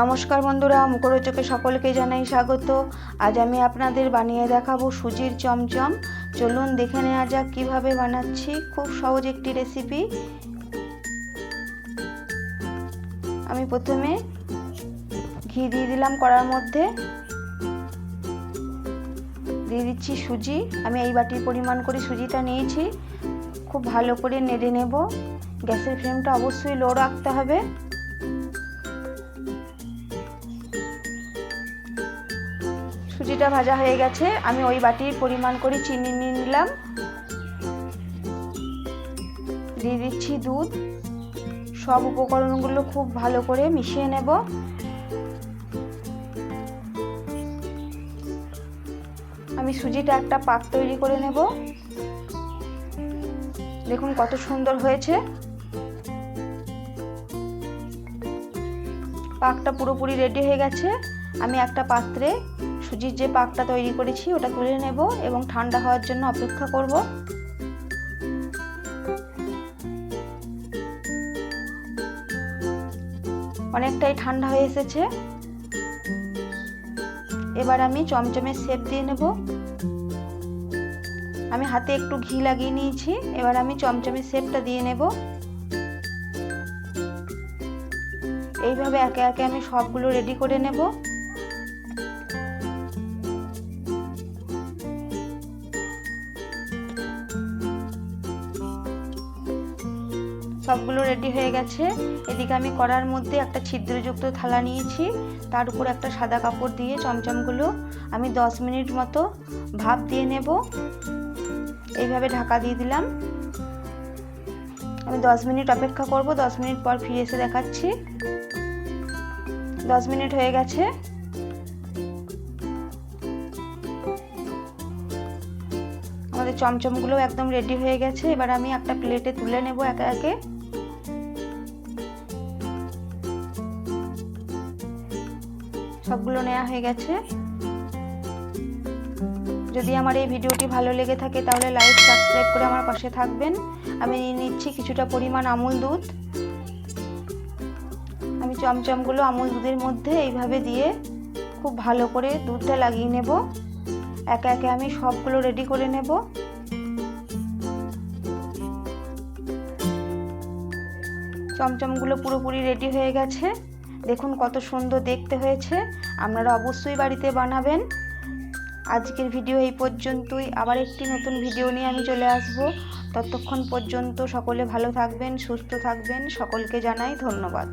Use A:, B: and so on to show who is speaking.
A: নমস্কার বন্ধুরা, মুখরোচকে সকলকে জানাই স্বাগত। আজ আমি আপনাদের বানিয়ে দেখাবো সুজির চমচম। চলুন দেখে নেওয়া যাক কীভাবে বানাচ্ছি। খুব সহজ একটি রেসিপি আমি প্রথমে ঘি দিয়ে দিলাম কড়ার মধ্যে। দিয়ে দিচ্ছি সুজি। আমি এই বাটির পরিমাণ করে সুজিটা নিয়েছি। খুব ভালো করে নেড়ে নেব। গ্যাসের ফ্লেমটা অবশ্যই লো রাখতে হবে। সুজিটা ভাজা হয়ে গেছে। আমি ওই বাটির পরিমাণ করে চিনি নিয়ে নিলাম। দিয়ে দিচ্ছি দুধ। সব উপকরণগুলো খুব ভালো করে মিশিয়ে নেব। আমি সুজিটা একটা পাক তৈরি করে নেব। দেখুন কত সুন্দর হয়েছে। পাকটা পুরোপুরি রেডি হয়ে গেছে। আমি একটা পাত্রে সুজির যে পাকটা তৈরি করেছি, ওটা তুলে নেব এবং ঠান্ডা হওয়ার জন্য অপেক্ষা করব। অনেকটাই ঠান্ডা হয়ে এসেছে। এবার আমি চমচমের শেপ দিয়ে নেব। আমি হাতে একটু ঘি লাগিয়ে নিয়েছি, এবার আমি চমচমের শেপটা দিয়ে নেব। এইভাবে একে একে আমি সবগুলো রেডি করে নেব। সবগুলো রেডি হয়ে গেছে। এদিকে আমি কড়ার মধ্যে একটা ছিদ্রযুক্ত থালা নিয়েছি। তার উপর একটা সাদা কাপড় দিয়ে চমচমগুলো আমি 10 মিনিট মতো ভাপ দিয়ে নেব। এইভাবে ঢাকা দিয়ে দিলাম। আমি 10 মিনিট অপেক্ষা করব। 10 মিনিট পর ফিরে এসে দেখাচ্ছি। 10 মিনিট হয়ে গেছে। আমাদের চমচমগুলো একদম রেডি হয়ে গেছে। এবার আমি একটা প্লেটে তুলে নেব একে একে। সবগুলো নেওয়া হয়ে গেছে। যদি আমার এই ভিডিওটি ভালো লেগে থাকে তাহলে লাইক সাবস্ক্রাইব করে আমার পাশে থাকবেন। আমি নিয়ে নিচ্ছি কিছুটা পরিমাণ আমুল দুধ। আমি চমচমগুলো আমুল দুধের মধ্যে এইভাবে দিয়ে খুব ভালো করে দুধটা লাগিয়ে নেব। একে একে আমি সবগুলো রেডি করে নেব। চমচমগুলো পুরোপুরি রেডি হয়ে গেছে। দেখুন কত সুন্দর দেখতে হয়েছে। আপনারা অবশ্যই বাড়িতে বানাবেন। আজকের ভিডিও এই পর্যন্তই। আবার একটি নতুন ভিডিও নিয়ে আমি চলে আসব। ততক্ষণ পর্যন্ত সকলে ভালো থাকবেন, সুস্থ থাকবেন। সকলকে জানাই ধন্যবাদ।